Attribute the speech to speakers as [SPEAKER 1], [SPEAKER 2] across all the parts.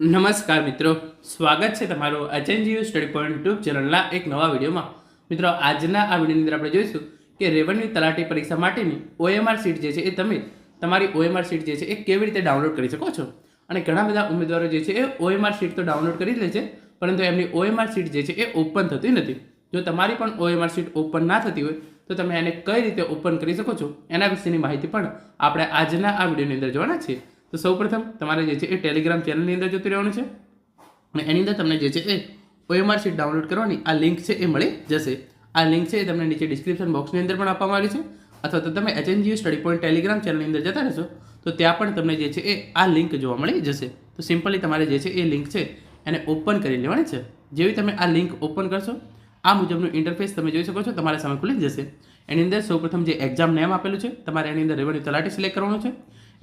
[SPEAKER 1] નમસ્કાર મિત્રો. સ્વાગત છે તમારું અચેન્જીયુ સ્ટડી પોઈન્ટ યુટ્યુબ ચેનલના એક નવા વિડીયોમાં. મિત્રો, આજના આ વિડીયોની અંદર આપણે જોઈશું કે રેવન્યુ તલાટી પરીક્ષા માટેની ઓએમઆર સીટ જે છે એ તમે તમારી ઓએમઆર સીટ જે છે એ કેવી રીતે ડાઉનલોડ કરી શકો છો? અને ઘણા બધા ઉમેદવારો જે છે એ ઓએમઆર સીટ તો ડાઉનલોડ કરી લે છે, પરંતુ એમની ઓએમઆર સીટ જે છે એ ઓપન થતી નથી. જો તમારી પણ ઓએમઆર સીટ ઓપન ના થતી હોય, તો તમે એને કઈ રીતે ઓપન કરી શકો છો એના વિશેની માહિતી પણ આપણે આજના આ વિડીયોની અંદર જોવાના છીએ. તો સૌપ્રથમ તમારે જે છે એ ટેલિગ્રામ ચેનલની અંદર જતું રહેવાનું છે. અને એની અંદર તમને જે છે એ ઓએમઆર શીટ ડાઉનલોડ કરવાની આ લિંક છે એ મળી જશે. આ લિંક છે એ તમને નીચે ડિસ્ક્રિપ્શન બોક્સની અંદર પણ આપવામાં આવી છે. અથવા તો તમે એચએનજીયુ સ્ટડી પોઈન્ટ ટેલિગ્રામ ચેનલની અંદર જતા રહેશો, તો ત્યાં પણ તમને જે છે એ આ લિંક જોવા મળી જશે. તો સિમ્પલી તમારે જે છે એ લિંક છે એને ઓપન કરી લેવાની છે. જેવી તમે આ લિંક ઓપન કરશો, આ મુજબનું ઇન્ટરફેસ તમે જોઈ શકો છો, તમારા સામે ખુલી જશે. એની અંદર સૌપ્રથમ જે એક્ઝામ નેમ આપેલું છે, તમારે એની અંદર રેવન્યુ તલાટી સિલેક્ટ કરવાનું છે.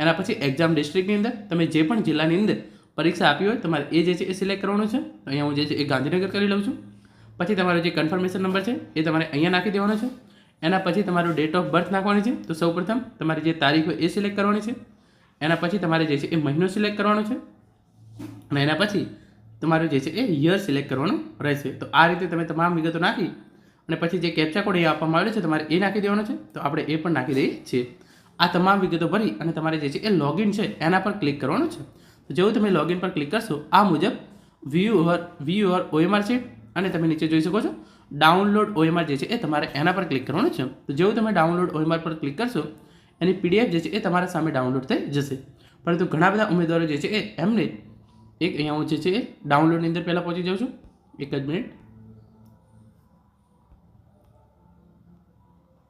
[SPEAKER 1] એના પછી એક્ઝામ ડિસ્ટ્રિક્ટની અંદર તમે જે પણ જિલ્લાની અંદર પરીક્ષા આપી હોય, તમારે એ જે છે એ સિલેક્ટ કરવાનું છે. અહીંયા હું જે છે એ ગાંધીનગર કરી લઉં છું. પછી તમારો જે કન્ફર્મેશન નંબર છે, એ તમારે અહીંયા નાખી દેવાનો છે. એના પછી તમારું ડેટ ઓફ બર્થ નાખવાની છે. તો સૌપ્રથમ તમારી જે તારીખ હોય એ સિલેક્ટ કરવાની છે. એના પછી તમારે જે છે એ મહિનો સિલેક્ટ કરવાનો છે. અને એના પછી તમારું જે છે એ યર સિલેક્ટ કરવાનું રહેશે. તો આ રીતે તમે તમામ વિગતો નાખી અને પછી જે કેપ્ચા કોડ એ આપવામાં આવ્યો છે, તમારે એ નાખી દેવાનો છે. તો આપણે એ પણ નાખી દઈએ છીએ. આ તમામ વિગતો ભરી અને તમારે જે છે એ લોગિન છે, એના પર ક્લિક કરવાનું છે. તો જેવું તમે લોગિન પર ક્લિક કરશો, આ મુજબ view over view over OMR છે અને તમે નીચે જોઈ શકો છો ડાઉનલોડ ઓએમઆર જે છે એ તમારે એના પર ક્લિક કરવાનું છે. તો જેવું તમે ડાઉનલોડ ઓએમઆર પર ક્લિક કરશો, એની પીડીએફ જે છે એ તમારા સામે ડાઉનલોડ થઈ જશે. પરંતુ ઘણા બધા ઉમેદવારો જે છે એ એમને એક અહીંયા હું જે છે એ ડાઉનલોડની અંદર પહેલાં પહોંચી જાઉં છું. એક જ મિનિટ.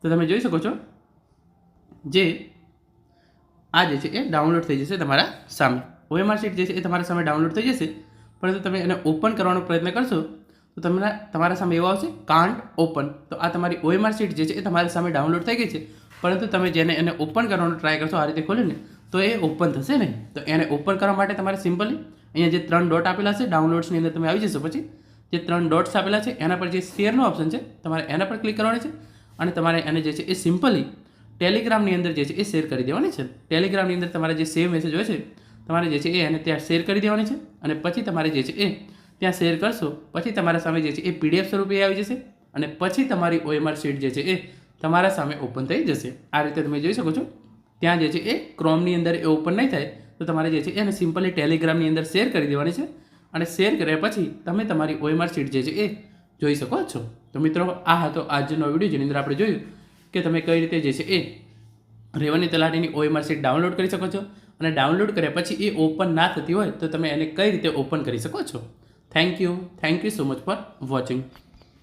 [SPEAKER 1] તો તમે જોઈ શકો છો જે આ જે છે એ ડાઉનલોડ થઈ જશે તમારા સામે. ઓએમઆર શીટ જે છે એ તમારા સામે ડાઉનલોડ થઈ જશે. પરંતુ તમે એને ઓપન કરવાનો પ્રયત્ન કરશો, તો તમને તમારા સામે એવું આવશે કાન્ટ ઓપન તો આ તમારી ઓએમઆર શીટ જે છે એ તમારી સામે ડાઉનલોડ થઈ ગઈ છે. પરંતુ તમે જેને એને ઓપન કરવાનો ટ્રાય કરશો, આ રીતે ખોલીને, તો એ ઓપન થશે નહીં. તો એને ઓપન કરવા માટે તમારે સિમ્પલી અહીંયા જે ત્રણ ડોટ આપેલા છે ડાઉનલોડ્સની અંદર તમે આવી જશો પછી. જે ત્રણ ડોટ્સ આપેલા છે, એના પર જે શેરનો ઓપ્શન છે, તમારે એના પર ક્લિક કરવાની છે. અને તમારે એને જે છે એ સિમ્પલી ટેલિગ્રામની અંદર જે છે એ શેર કરી દેવાની છે. ટેલિગ્રામની અંદર તમારે જે સેવ મેસેજ હોય છે, તમારે જે છે એ એને ત્યાં શેર કરી દેવાની છે અને પછી તમારે જે છે એ ત્યાં શેર કરશો. પછી તમારા સામે જે છે એ પીડીએફ સ્વરૂપે આવી જશે અને પછી તમારી ઓએમઆર શીટ જે છે એ તમારા સામે ઓપન થઈ જશે. આ રીતે તમે જોઈ શકો છો. ત્યાં જે છે એ ક્રોમની અંદર એ ઓપન નહીં થાય તો તમારે જે છે એને સિમ્પલી ટેલિગ્રામની અંદર શેર કરી દેવાની છે અને શેર કર્યા પછી તમે તમારી ઓએમઆર શીટ જે છે એ જોઈ શકો છો. તો મિત્રો, આ હતો આજનો વીડિયો જેની અંદર આપણે જોયું કે તમે કઈ રીતે જે છે એ રેવન્યુ તલાટીની ઓએમઆર શીટ ડાઉનલોડ કરી શકો છો અને ડાઉનલોડ કર્યા પછી એ ઓપન ના થતી હોય તો તમે એને કઈ રીતે ઓપન કરી શકો છો. Thank you thank you so much for watching